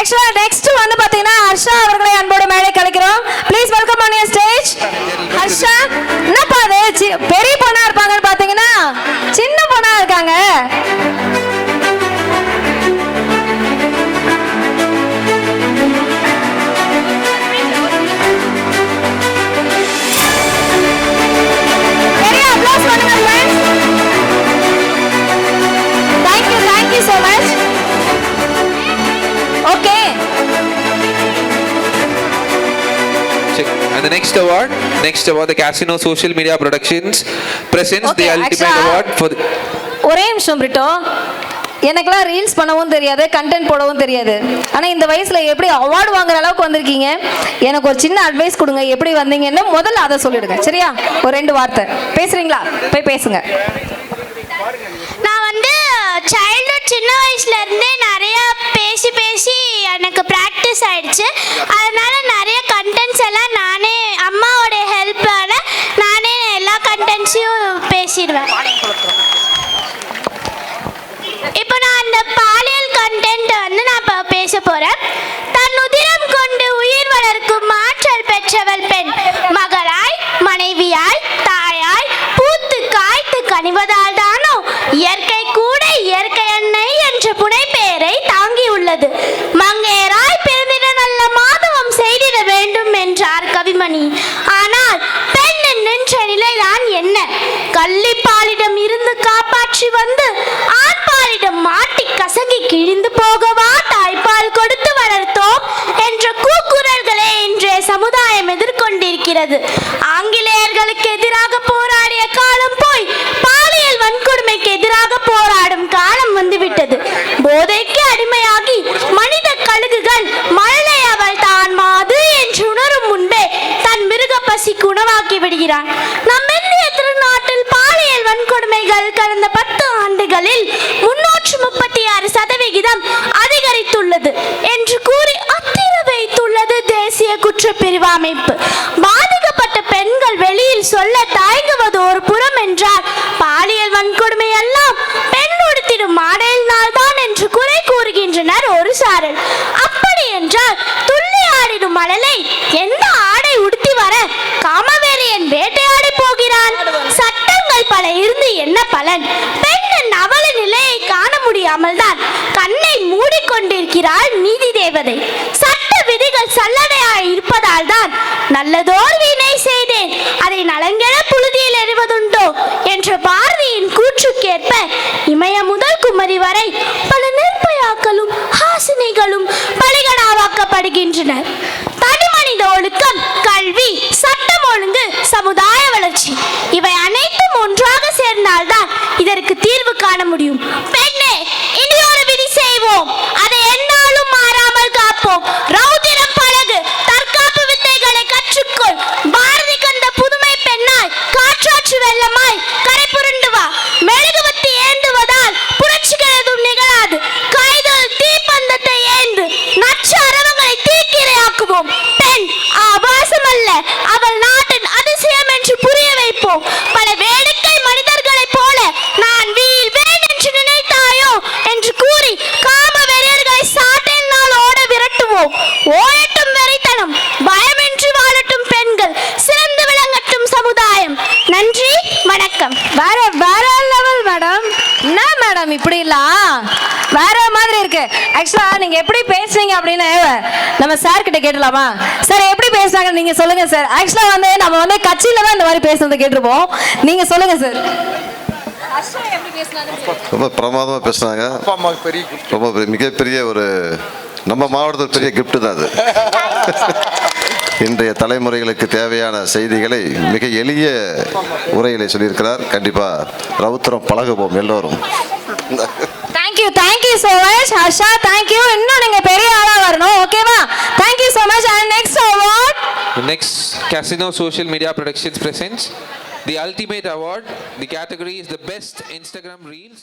ஆக்சுவலா நெக்ஸ்ட் வந்து பாத்தீங்கன்னா ஹர்ஷா அவர்களை அன்போடு மேடை And the next award, next award, the Casino Social Media Productions presents Okay, the ultimate actually, award for the, ஒரே நிமிஷம் பிரிட்டோ. எனக்கெல்லாம் ரீல்ஸ் பண்ணவும் தெரியாது கண்டென்ட் போடவும் தெரியாது. ஆனால் இந்த வயசில் எப்படி அவார்டு வாங்குற அளவுக்கு வந்திருக்கீங்க? எனக்கு ஒரு சின்ன அட்வைஸ் கொடுங்க எப்படி வந்தீங்கன்னு முதல்ல அதை சொல்லிடுங்க. சரியா? ஒரு ரெண்டு வார்த்தை. பேசுறீங்களா? போய் பேசுங்க. நான் வந்து சைல்ட்ஹுட் சின்ன வயசுல இருந்தே நிறைய பேசி பேசி எனக்கு ப்ராக்டிஸ் ஆயிடுச்சு. கண்டென்ட்ஸையும் பேசிடுவேன். இப்போ நான் அந்த பாலியல் கண்டென்ட் வந்து நான் இப்போ பேச போறேன். தன் உதிரம் கொண்டு உயிர் வளர்க்கும் மாற்றல் பெற்றவள் பெண் மகளாய் மனைவியாய் தாயாய் பூத்து காய்த்து கனிவதால் தானோ இயற்கை கூட இயற்கை அன்னை என்ற புனை பெயரை தாங்கி உள்ளது. மங்கையராய் பிறந்திட நல்ல மாதவம் செய்திட வேண்டும் என்றார் கவிமணி. ஆனால் நின்ற நிலைதான் என்ன? கள்ளிப்பாலிடம் இருந்து காப்பாற்றி வந்து ஆண்பாலிடம் மாட்டி கசங்கி கிழிந்து போகவா தாய்ப்பால் கொடுத்து வளர்த்தோம்? என்ற கூக்குரல்களே இன்றைய சமுதாயம் எதிர்கொண்டிருக்கிறது. ஆங்கிலேயர்களுக்கு உணவாக்கி நம் இந்திய திருநாட்டில் பாலியல் வன்கொடுமைகள் கடந்த பத்து ஆண்டுகளில் முன்னூற்று முப்பத்தி ஆறு சதவிகிதம் அதிகரித்துள்ளது என்று கூறி அத்திர வைத்துள்ளது தேசிய குற்றப்பிரிவு அமைப்பு. பாதிக்கப்பட்ட பெண்கள் வெளியில் சொல்ல தயங்குவது ஒரு புறம் என்ன பெண்ணின் அவல நிலையை காண முடியாமல் தான் கண்ணை மூடிக்கொண்டிருக்கிறாள் நீதி தேவதை. சட்ட விதிகள் சல்லடையாய் இருப்பதால் தான் நல்லதோர் வீணை செய்தேன். அதை நலங்கென புழுதியில் எறிவதுண்டோ என்ற பாரதியின் கூற்றுக்கேற்ப இமய முதல் குமரி வரை பல நிர்பயாக்களும் ஹாசினிகளும் பலிகடாவாக்கப்படுகின்றனர் தனி மனித ஒழுக்கம் கல்வி சட்டம் ஒழுங்கு சமுதாய வளர்ச்சி இவை இதற்கு தீர்வு காண முடியும். மேடம் வேற மாதிரி இருக்கு. ஆக்சுவலா நீங்க எப்படி பேசுறீங்க அப்படின்னு நம்ம சார் கிட்ட கேட்டலாமா சார் எப்படி பேசுறாங்க நீங்க சொல்லுங்க சார் ஆக்சுவலா வந்து நம்ம வந்து கட்சியில தான் இந்த மாதிரி பேசுறதை கேட்டிருப்போம். நீங்க சொல்லுங்க சார் ரொம்ப பிரமாதமா பேசுனாங்க. ரொம்ப பெரிய- மிகப்பெரிய ஒரு நம்ம மாவட்டத்தில் பெரிய கிஃப்ட் தான் அது. இன்றைய தலைமுறைகளுக்கு தேவையான செய்திகளை மிக எளிய உரையிலே சொல்லியிருக்கிறார். கண்டிப்பாக ரவுத்திரம் பழகுவோம் எல்லோரும். Thank you thank you so much Harsha thank you இன்னும் நீங்க பெரிய ஆளா வரணும் ஓகேவா thank you so much and next award the next Casino Social Media Productions presents the ultimate award. The category is the best Instagram Reels